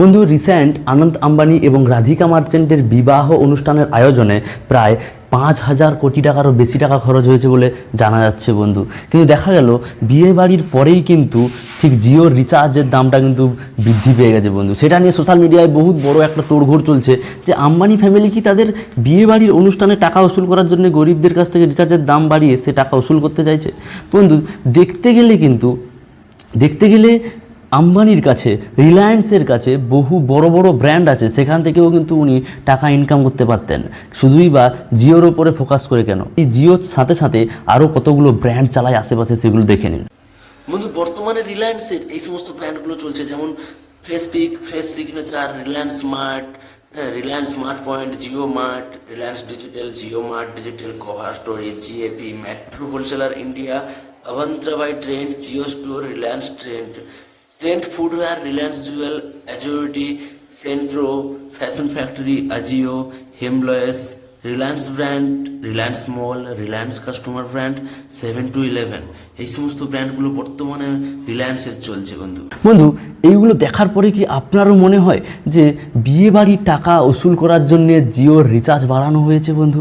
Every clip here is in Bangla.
বন্ধু রিসেন্ট আনন্দ আম্বানি এবং রাধিকা মার্চেন্টের বিবাহ অনুষ্ঠানের আয়োজনে প্রায় পাঁচ হাজার কোটি টাকারও বেশি টাকা খরচ হয়েছে বলে জানা যাচ্ছে বন্ধু। কিন্তু দেখা গেল, বিয়ে বাড়ির পরেই কিন্তু ঠিক জিওর রিচার্জের দামটা কিন্তু বৃদ্ধি পেয়ে গেছে বন্ধু। সেটা নিয়ে সোশ্যাল মিডিয়ায় বহুত বড় একটা তোড়ঘোড় চলছে যে আম্বানি ফ্যামিলি কি তাদের বিয়ে বাড়ির অনুষ্ঠানে টাকা উসুল করার জন্য গরিবদের কাছ থেকে রিচার্জের দাম বাড়িয়ে সে টাকা উসুল করতে চাইছে? বন্ধু, দেখতে গেলে কিন্তু, দেখতে গেলে আম্বানির কাছে রিলায়েন্সের কাছে বহু বড় বড় ব্র্যান্ড আছে, সেখান থেকেও কিন্তু উনি টাকা ইনকাম করতে পারতেন। শুধুই বা জিওর ওপরে ফোকাস করে কেন? এই জিওর সাথে সাথে আরও কতগুলো ব্র্যান্ড চালায় আশেপাশে সেগুলো দেখে নিন। বন্ধু, বর্তমানে রিলায়েন্সের এই সমস্ত ব্র্যান্ডগুলো চলছে, যেমন fresh pick fresh signature Reliance smart Reliance smart point Jio mart Reliance digital Jio mart digital cover storage GAP Metro wholesaler India Avantra by trend Jio store Reliance trend trend footwear Reliance jewel অ্যাজোরিটি Centro fashion factory Ajio Hamleys Reliance brand Reliance mall Reliance customer brand seven to eleven এই সমস্ত ব্র্যান্ডগুলো বর্তমানে রিলায়েন্সের চলছে বন্ধু। বন্ধু, এইগুলো দেখার পরে কি আপনারও মনে হয় যে বিয়ে বাড়ির টাকা উসুল করার জন্য জিওর রিচার্জ বাড়ানো হয়েছে বন্ধু?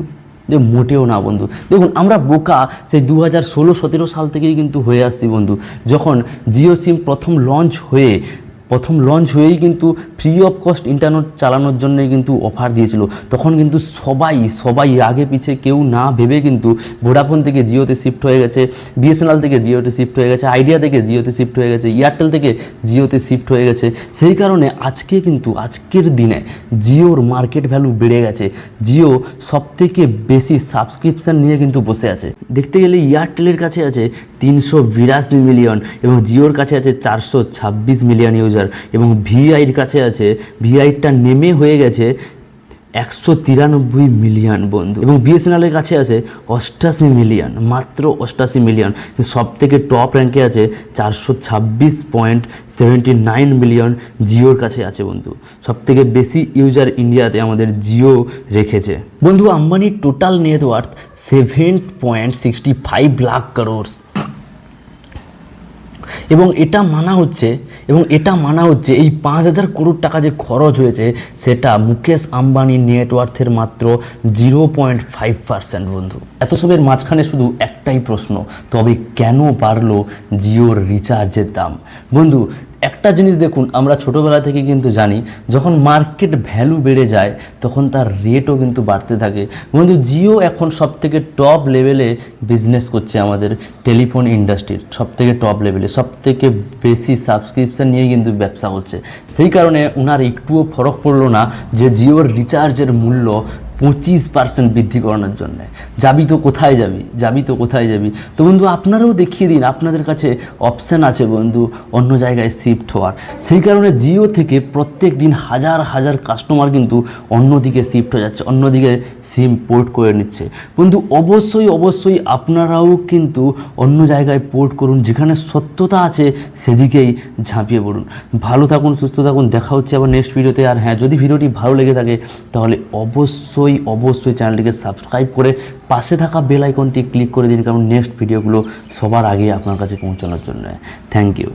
যে মোটেও না, বন্ধু। দেখুন, আমরা বোকা সেই দু হাজার ষোলো, সতেরো সাল থেকেই কিন্তু হয়ে আসছি, বন্ধু। যখন জিও সিম প্রথম লঞ্চ হয়ে প্রথম লঞ্চ হয়েই কিন্তু ফ্রি অফ কস্ট ইন্টারনেট চালানোর জন্য কিন্তু অফার দিয়েছিল। তখন কিন্তু সবাই সবাই আগে পিছে কেউ না ভেবে কিন্তু ভোডাফোন থেকে জিওতে শিফট হয়ে গেছে বিএসএনএল থেকে জিওতে শিফট হয়ে গেছে আইডিয়া থেকে জিওতে শিফট হয়ে গেছে এয়ারটেল থেকে জিওতে শিফট হয়ে গেছে। সেই কারণে আজকে কিন্তু, আজকের দিনে জিওর মার্কেট ভ্যালু বেড়ে গেছে। জিও সবথেকে বেশি সাবস্ক্রিপশন নিয়ে কিন্তু বসে আছে। দেখতে গেলে এয়ারটেলের কাছে আছে তিনশো বিরাশি মিলিয়ন এবং জিওর কাছে আছে চারশো ছাব্বিশ মিলিয়ন ইউজার এবং ভিআইয়ের কাছে আছে ভিআইটা নেমে হয়ে গেছে একশো তিরানব্বই মিলিয়ন বন্ধু। এবং বিএসএনএলের কাছে আছে অষ্টাশি মিলিয়ন মাত্র অষ্টাশি মিলিয়ন সব থেকে টপ র্যাঙ্কে আছে চারশো ছাব্বিশ পয়েন্ট সেভেন্টি নাইন মিলিয়ন জিওর কাছে আছে বন্ধু। সব থেকে বেশি ইউজার ইন্ডিয়াতে আমাদের জিও রেখেছে। বন্ধু, আম্বানির total net worth seven point sixty five lakh crores এবং এটা মানা হচ্ছে, এবং এটা মানা হচ্ছে এই পাঁচ হাজার করোড় টাকা যে খরচ হয়েছে, সেটা মুকেশ আম্বানির নেটওয়ার্থের মাত্র জিরো পয়েন্ট ফাইভ পার্সেন্ট বন্ধু। এত সবের মাঝখানে শুধু একটাই প্রশ্ন, তবে কেন বাড়লো জিওর রিচার্জের দাম? বন্ধু, একটা জিনিস দেখুন, আমরা ছোটোবেলা থেকে কিন্তু জানি, যখন মার্কেট ভ্যালু বেড়ে যায়, তখন তার রেটও কিন্তু বাড়তে থাকে। বন্ধু, জিও এখন সব থেকে টপ লেভেলে বিজনেস করছে আমাদের টেলিফোন ইন্ডাস্ট্রির সব থেকে টপ লেভেলে সব থেকে বেশি সাবস্ক্রিপশান নিয়ে কিন্তু ব্যবসা করছে সেই কারণে ওনার একটুও ফরক পড়ল না যে জিওর রিচার্জের মূল্য পঁচিশ পার্সেন্ট বৃদ্ধি করানোর জন্য। যাবি তো কোথায় যাবি? যাবি তো কোথায় যাবি? তো বন্ধু, আপনারাও দেখিয়ে দিন, আপনাদের কাছে অপশান আছে বন্ধু, অন্য জায়গায় শিফট হওয়ার। সেই কারণে জিও থেকে প্রত্যেক দিন হাজার হাজার কাস্টমার কিন্তু অন্যদিকে শিফট হয়ে যাচ্ছে, অন্যদিকে সিম পোর্ট করে নিচ্ছে। বন্ধু, অবশ্যই অবশ্যই আপনারাও কিন্তু অন্য জায়গায় পোর্ট করুন, যেখানে সত্যতা আছে, সেদিকেই ঝাঁপিয়ে পড়ুন। ভালো থাকুন, সুস্থ থাকুন, দেখা হচ্ছে আবার নেক্সট ভিডিওতে আর হ্যাঁ যদি ভিডিওটি ভালো লেগে থাকে, তাহলে অবশ্যই অবশ্যই চ্যানেলটিকে সাবস্ক্রাইব করে পাশে থাকা বেল আইকনটি ক্লিক করে দিন, কারণ নেক্সট ভিডিওগুলো সবার আগে আপনার কাছে পৌঁছানোর জন্য। Thank you